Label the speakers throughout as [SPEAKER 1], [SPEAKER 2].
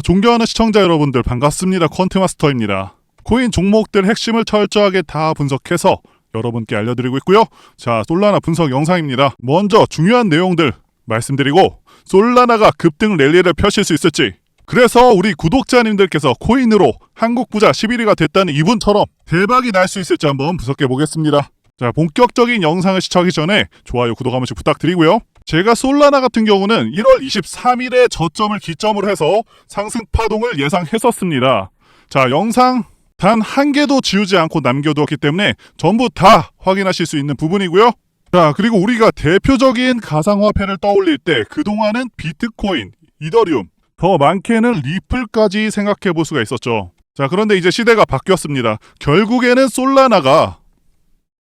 [SPEAKER 1] 자, 존경하는 시청자 여러분들 반갑습니다. 퀀트마스터입니다. 코인 종목들 핵심을 철저하게 다 분석해서 여러분께 알려드리고 있고요. 자, 솔라나 분석 영상입니다. 먼저 중요한 내용들 말씀드리고 솔라나가 급등 랠리를 펼칠 수 있을지 그래서 우리 구독자님들께서 코인으로 한국 부자 11위가 됐다는 이분처럼 대박이 날 수 있을지 한번 분석해 보겠습니다. 자, 본격적인 영상을 시청하기 전에 좋아요, 구독 한 번씩 부탁드리고요. 제가 솔라나 같은 경우는 1월 23일에 저점을 기점으로 해서 상승 파동을 예상했었습니다. 자, 영상 단 한 개도 지우지 않고 남겨두었기 때문에 전부 다 확인하실 수 있는 부분이고요. 자, 그리고 우리가 대표적인 가상화폐를 떠올릴 때 그동안은 비트코인, 이더리움, 더 많게는 리플까지 생각해 볼 수가 있었죠. 자, 그런데 이제 시대가 바뀌었습니다. 결국에는 솔라나가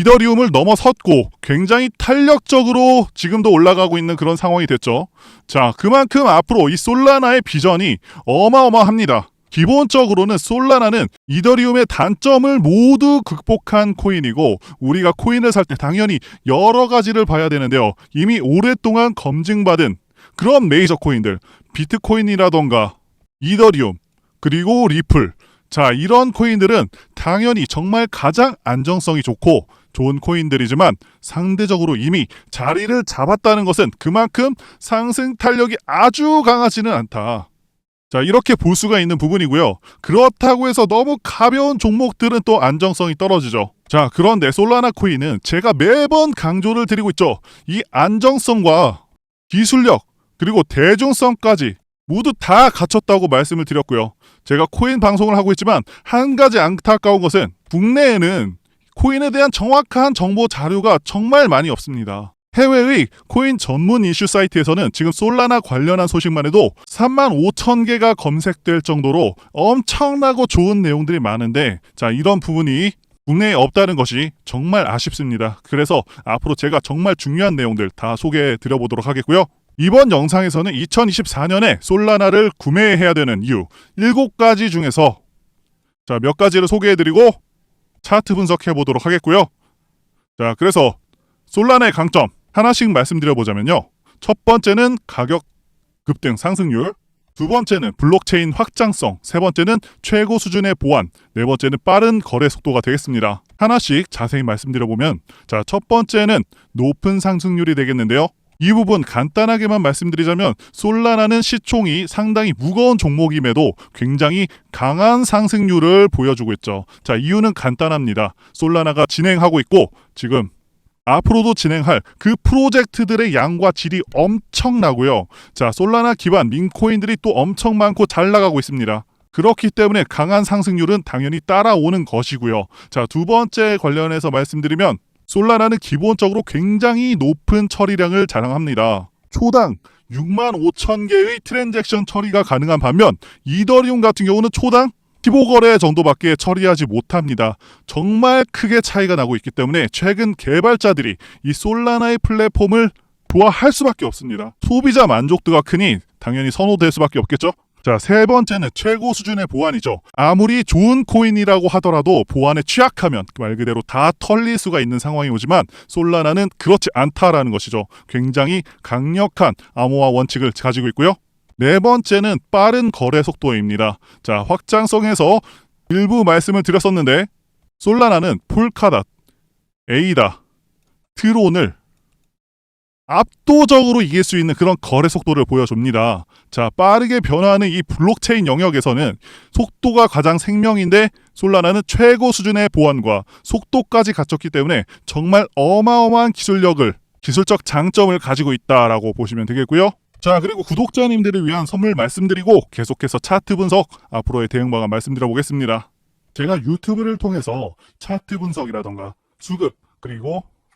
[SPEAKER 1] 이더리움을 넘어섰고 굉장히 탄력적으로 지금도 올라가고 있는 그런 상황이 됐죠. 자, 그만큼 앞으로 이 솔라나의 비전이 어마어마합니다. 기본적으로는 솔라나는 이더리움의 단점을 모두 극복한 코인이고 우리가 코인을 살 때 당연히 여러 가지를 봐야 되는데요. 이미 오랫동안 검증받은 그런 메이저 코인들 비트코인이라던가 이더리움 그리고 리플 자 이런 코인들은 당연히 정말 가장 안정성이 좋고 좋은 코인들이지만 상대적으로 이미 자리를 잡았다는 것은 그만큼 상승 탄력이 아주 강하지는 않다. 자, 이렇게 볼 수가 있는 부분이고요. 그렇다고 해서 너무 가벼운 종목들은 또 안정성이 떨어지죠. 자, 그런데 솔라나 코인은 제가 매번 강조를 드리고 있죠. 이 안정성과 기술력, 그리고 대중성까지 모두 다 갖췄다고 말씀을 드렸고요. 제가 코인 방송을 하고 있지만 한 가지 안타까운 것은 국내에는 코인에 대한 정확한 정보 자료가 정말 많이 없습니다. 해외의 코인 전문 이슈 사이트에서는 지금 솔라나 관련한 소식만 해도 3만 5천 개가 검색될 정도로 엄청나고 좋은 내용들이 많은데 자 이런 부분이 국내에 없다는 것이 정말 아쉽습니다. 그래서 앞으로 제가 정말 중요한 내용들 다 소개해 드려 보도록 하겠고요. 이번 영상에서는 2024년에 솔라나를 구매해야 되는 이유 7가지 중에서 자, 몇 가지를 소개해 드리고 차트 분석해 보도록 하겠고요. 자, 그래서 솔라나의 강점 하나씩 말씀드려 보자면요. 첫 번째는 가격 급등 상승률, 두 번째는 블록체인 확장성, 세 번째는 최고 수준의 보안, 네 번째는 빠른 거래 속도가 되겠습니다. 하나씩 자세히 말씀드려 보면 자, 첫 번째는 높은 상승률이 되겠는데요. 이 부분 간단하게만 말씀드리자면 솔라나는 시총이 상당히 무거운 종목임에도 굉장히 강한 상승률을 보여주고 있죠. 자, 이유는 간단합니다. 솔라나가 진행하고 있고 지금 앞으로도 진행할 그 프로젝트들의 양과 질이 엄청나고요. 자, 솔라나 기반 민코인들이 또 엄청 많고 잘 나가고 있습니다. 그렇기 때문에 강한 상승률은 당연히 따라오는 것이고요. 자, 두 번째 관련해서 말씀드리면 솔라나는 기본적으로 굉장히 높은 처리량을 자랑합니다. 초당 6만 5천 개의 트랜잭션 처리가 가능한 반면 이더리움 같은 경우는 초당 15거래 정도밖에 처리하지 못합니다. 정말 크게 차이가 나고 있기 때문에 최근 개발자들이 이 솔라나의 플랫폼을 좋아할 수밖에 없습니다. 소비자 만족도가 크니 당연히 선호될 수밖에 없겠죠? 자, 세 번째는 최고 수준의 보안이죠. 아무리 좋은 코인이라고 하더라도 보안에 취약하면 말 그대로 다 털릴 수가 있는 상황이 오지만 솔라나는 그렇지 않다라는 것이죠. 굉장히 강력한 암호화 원칙을 가지고 있고요. 네 번째는 빠른 거래 속도입니다. 자, 확장성에서 일부 말씀을 드렸었는데 솔라나는 폴카닷, 에이다, 트론을 압도적으로 이길 수 있는 그런 거래 속도를 보여줍니다. 자, 빠르게 변화하는 이 블록체인 영역에서는 속도가 가장 생명인데 솔라나는 최고 수준의 보안과 속도까지 갖췄기 때문에 정말 어마어마한 기술력을 기술적 장점을 가지고 있다라고 보시면 되겠고요. 자, 그리고 구독자님들을 위한 선물 말씀드리고 계속해서 차트 분석 앞으로의 대응 방안 말씀드려 보겠습니다. 제가 유튜브를 통해서 차트 분석이라던가 수급 그리고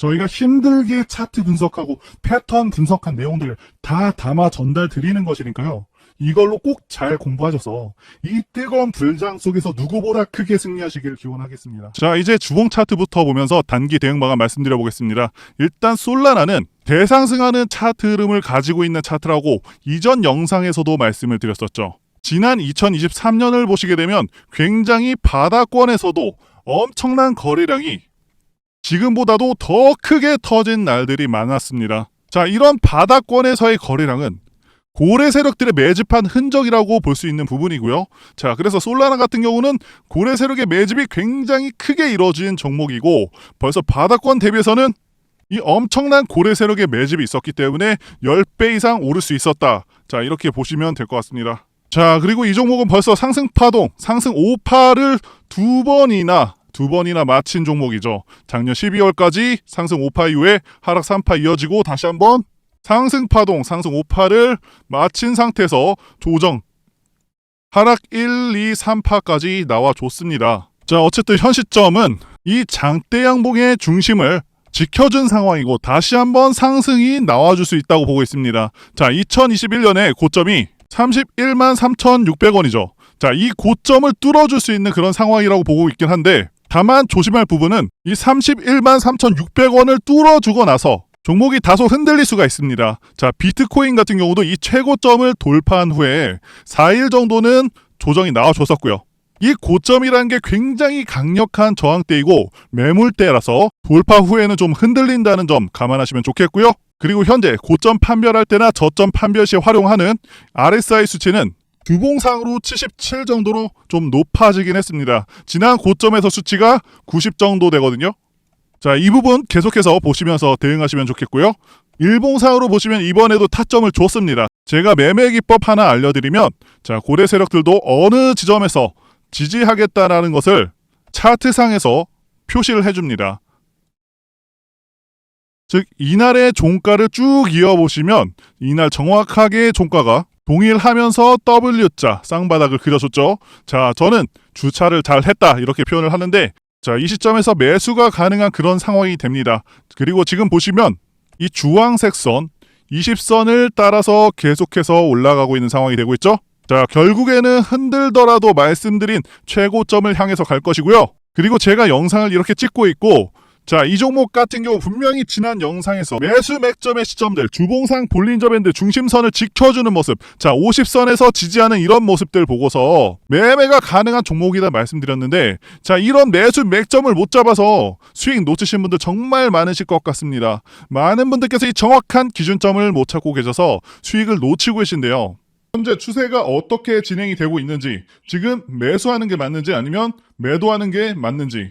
[SPEAKER 1] 저희가 힘들게 차트 분석하고 패턴 분석한 내용들 다 담아 전달 드리는 것이니까요. 이걸로 꼭 잘 공부하셔서 이 뜨거운 불장 속에서 누구보다 크게 승리하시길 기원하겠습니다. 자, 이제 주봉 차트부터 보면서 단기 대응 방안 말씀드려 보겠습니다. 일단 솔라나는 대상승하는 차트 흐름을 가지고 있는 차트라고 이전 영상에서도 말씀을 드렸었죠. 지난 2023년을 보시게 되면 굉장히 바닥권에서도 엄청난 거래량이 지금보다도 더 크게 터진 날들이 많았습니다. 자, 이런 바닥권에서의 거래량은 고래 세력들의 매집한 흔적이라고 볼 수 있는 부분이고요. 자, 그래서 솔라나 같은 경우는 고래 세력의 매집이 굉장히 크게 이루어진 종목이고 벌써 바닥권 대비해서는 이 엄청난 고래 세력의 매집이 있었기 때문에 10배 이상 오를 수 있었다. 자, 이렇게 보시면 될 것 같습니다. 자, 그리고 이 종목은 벌써 상승 파동, 상승 5파를 두 번이나 두 번이나 마친 종목이죠. 작년 12월까지 상승 5파 이후에 하락 3파 이어지고 다시 한번 상승 파동, 상승 5파를 마친 상태에서 조정 하락 1, 2, 3파까지 나와 줬습니다. 자, 어쨌든 현 시점은 이 장대 양봉의 중심을 지켜준 상황이고 다시 한번 상승이 나와줄 수 있다고 보고 있습니다. 자, 2021년에 고점이 31만 3,600원이죠. 자, 이 고점을 뚫어줄 수 있는 그런 상황이라고 보고 있긴 한데 다만 조심할 부분은 이 31만 3,600원을 뚫어주고 나서 종목이 다소 흔들릴 수가 있습니다. 자, 비트코인 같은 경우도 이 최고점을 돌파한 후에 4일 정도는 조정이 나와줬었고요. 이 고점이라는 게 굉장히 강력한 저항대이고 매물대라서 돌파 후에는 좀 흔들린다는 점 감안하시면 좋겠고요. 그리고 현재 고점 판별할 때나 저점 판별 시에 활용하는 RSI 수치는 규봉상으로 77 정도로 좀 높아지긴 했습니다. 지난 고점에서 수치가 90 정도 되거든요. 자, 이 부분 계속해서 보시면서 대응하시면 좋겠고요. 일봉상으로 보시면 이번에도 타점을 줬습니다. 제가 매매 기법 하나 알려드리면, 자, 고래 세력들도 어느 지점에서 지지하겠다라는 것을 차트상에서 표시를 해줍니다. 즉, 이날의 종가를 쭉 이어보시면, 이날 정확하게 종가가 동일하면서 W자 쌍바닥을 그려줬죠. 자, 저는 주차를 잘 했다 이렇게 표현을 하는데 자, 이 시점에서 매수가 가능한 그런 상황이 됩니다. 그리고 지금 보시면 이 주황색 선 20선을 따라서 계속해서 올라가고 있는 상황이 되고 있죠. 자, 결국에는 흔들더라도 말씀드린 최고점을 향해서 갈 것이고요. 그리고 제가 영상을 이렇게 찍고 있고 자, 이 종목 같은 경우 분명히 지난 영상에서 매수 맥점의 시점들, 주봉상 볼린저 밴드 중심선을 지켜주는 모습, 자, 50선에서 지지하는 이런 모습들 보고서 매매가 가능한 종목이다 말씀드렸는데, 자, 이런 매수 맥점을 못 잡아서 수익 놓치신 분들 정말 많으실 것 같습니다. 많은 분들께서 이 정확한 기준점을 못 찾고 계셔서 수익을 놓치고 계신데요. 현재 추세가 어떻게 진행이 되고 있는지, 지금 매수하는 게 맞는지 아니면 매도하는 게 맞는지,